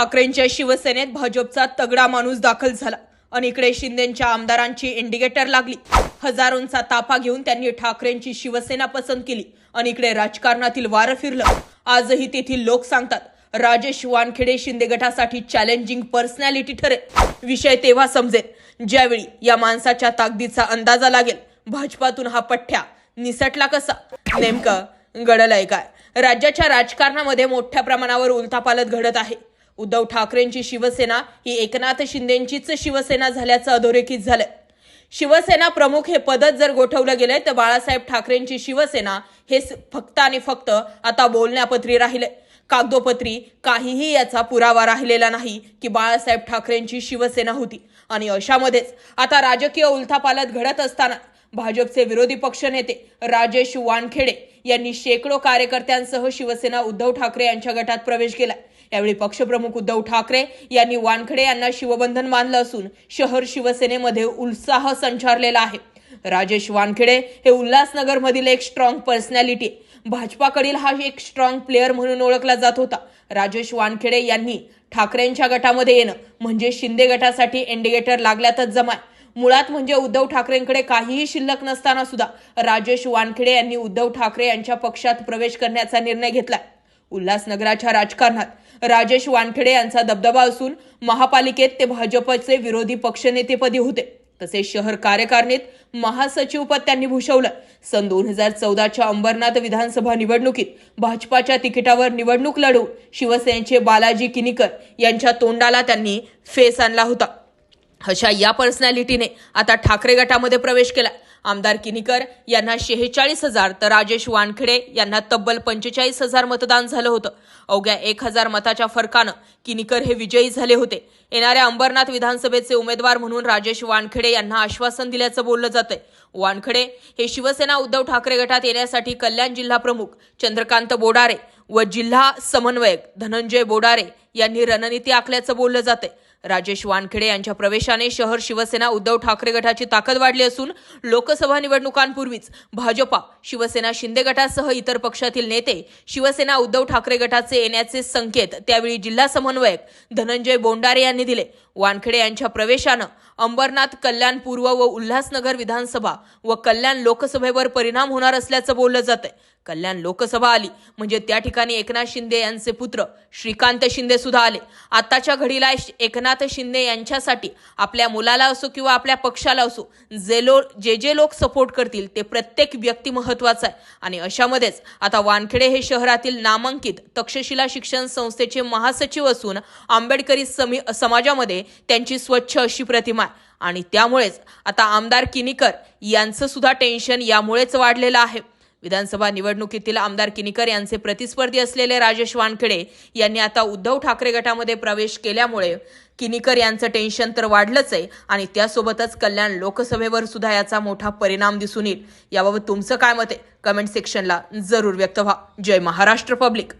ठाकरेंच्या शिवसेनेत भाजपचा तगडा माणूस दाखल झाला. आणि इकडे शिंदेच्या आमदारांची इंडिकेटर लागली. हजारोंचा ताफा घेऊन त्यांनी ठाकरेंची शिवसेना पसंत केली आणि इकडे राजकारणातील वारं फिरलं. आजही तेथील लोक सांगतात राजेश वानखेडे शिंदे गटासाठी चॅलेंजिंग पर्सनॅलिटी ठरेल. विषय तेव्हा समजेल ज्यावेळी या माणसाच्या ताकदीचा अंदाजा लागेल. भाजपातून हा पठ्ठ्या निसटला कसा? नेमकं घडलंय काय? राज्याच्या राजकारणामध्ये मोठ्या प्रमाणावर उलथापालत घडत आहे. उद्धव ठाकरेंची शिवसेना ही एकनाथ शिंदेंचीच शिवसेना झाल्याचं अधोरेखित झालं शिवसेना प्रमुख हे पदच जर गोठवलं गेलंय तर बाळासाहेब ठाकरेंची शिवसेना हे फक्त आणि फक्त आता बोलण्यापत्री राहिले कागदोपत्री काहीही याचा पुरावा राहिलेला नाही की बाळासाहेब ठाकरेंची शिवसेना होती. आणि अशामध्येच आता राजकीय उलथापालत घडत असताना भाजपचे विरोधी पक्षनेते राजेश वानखेडे यांनी शेकडो कार्यकर्त्यांसह शिवसेना उद्धव ठाकरे यांच्या गटात प्रवेश केला यावेळी पक्षप्रमुख उद्धव ठाकरे यांनी वानखडे यांना शिवबंधन मानलं असून शहर शिवसेनेमध्ये उत्साह संचारलेला आहे. राजेश वानखेडे हे उल्हासनगरमधील एक स्ट्रॉंग पर्सनॅलिटी भाजपाकडील हा एक स्ट्रॉंग प्लेअर म्हणून ओळखला जात होता. राजेश वानखेडे यांनी ठाकरेंच्या गटामध्ये येणं म्हणजे शिंदे गटासाठी इंडिकेटर लागल्यातच जमाय. मुळात म्हणजे उद्धव ठाकरेंकडे काहीही शिल्लक नसताना सुद्धा राजेश वानखेडे यांनी उद्धव ठाकरे यांच्या पक्षात प्रवेश करण्याचा निर्णय घेतलाय. उल्हासनगराच्या राजकारणात. राजेश वानखेडे यांचा दबदबा असून महापालिकेत ते भाजपचे विरोधी पक्षनेतेपदी होते. तसेच शहर कार्यकारिणीत महासचिवपद त्यांनी भूषवलं. सन दोन हजार चौदाच्या अंबरनाथ विधानसभा निवडणुकीत भाजपाच्या तिकिटावर निवडणूक लढवून शिवसेनेचे बालाजी किनीकर यांच्या तोंडाला त्यांनी फेस आणला होता. अशा या पर्सनॅलिटीने आता ठाकरे गटामध्ये प्रवेश केला. आमदार किनीकर यांना शेहेचाळीस हजार तर राजेश वानखेडे यांना तब्बल पंचेचाळीस हजार मतदान झालं होतं. अवघ्या एक हजार मताच्या फरकानं किनीकर हे विजयी झाले होते. येणाऱ्या अंबरनाथ विधानसभेचे उमेदवार म्हणून राजेश वानखेडे यांना आश्वासन दिल्याचं बोललं जातंय. वानखडे हे शिवसेना उद्धव ठाकरे गटात येण्यासाठी कल्याण जिल्हा प्रमुख चंद्रकांत बोडारे व जिल्हा समन्वयक धनंजय बोडारे यांनी रणनीती आखल्याचं बोललं जातंय. राजेश वानखेडे यांच्या प्रवेशाने शहर शिवसेना उद्धव ठाकरे गटाची ताकद वाढली असून लोकसभा निवडणुकांपूर्वीच भाजपा शिवसेना शिंदे गटासह इतर पक्षातील नेते शिवसेना उद्धव ठाकरे गटाचे येण्याचे संकेत त्यावेळी जिल्हा समन्वयक धनंजय बोंडारे यांनी दिले. वानखेडे यांच्या प्रवेशानं अंबरनाथ कल्याण पूर्व व उल्हासनगर विधानसभा व कल्याण लोकसभेवर परिणाम होणार असल्याचं बोललं जातंय. कल्याण लोकसभा आली. म्हणजे त्या ठिकाणी एकनाथ शिंदे यांचे पुत्र श्रीकांत शिंदे सुद्धा आले. आताच्या घडीला एकनाथ शिंदे यांच्यासाठी आपल्या मुलाला असो किंवा आपल्या पक्षाला असो जे लो जे जे लोक सपोर्ट करतील ते प्रत्येक व्यक्ती महत्त्वाचा आहे. आणि अशामध्येच आता वानखेडे हे शहरातील नामांकित तक्षशिला शिक्षण संस्थेचे महासचिव असून आंबेडकरी समी समाजामध्ये त्यांची स्वच्छ अशी प्रतिमा आहे. आणि त्यामुळेच आता आमदार किनीकर यांचं सुद्धा टेन्शन यामुळेच वाढलेलं आहे. विधानसभा निवडणुकीतील आमदार किनीकर यांचे प्रतिस्पर्धी असलेले राजेश वानखेडे यांनी आता उद्धव ठाकरे गटामध्ये प्रवेश केल्यामुळे किनीकर यांचं टेन्शन तर वाढलंच आहे आणि त्यासोबतच कल्याण लोकसभेवर सुद्धा याचा मोठा परिणाम दिसून येईल. याबाबत तुमचं काय मत आहे? कमेंट सेक्शनला जरूर व्यक्त व्हा. जय महाराष्ट्र पब्लिक.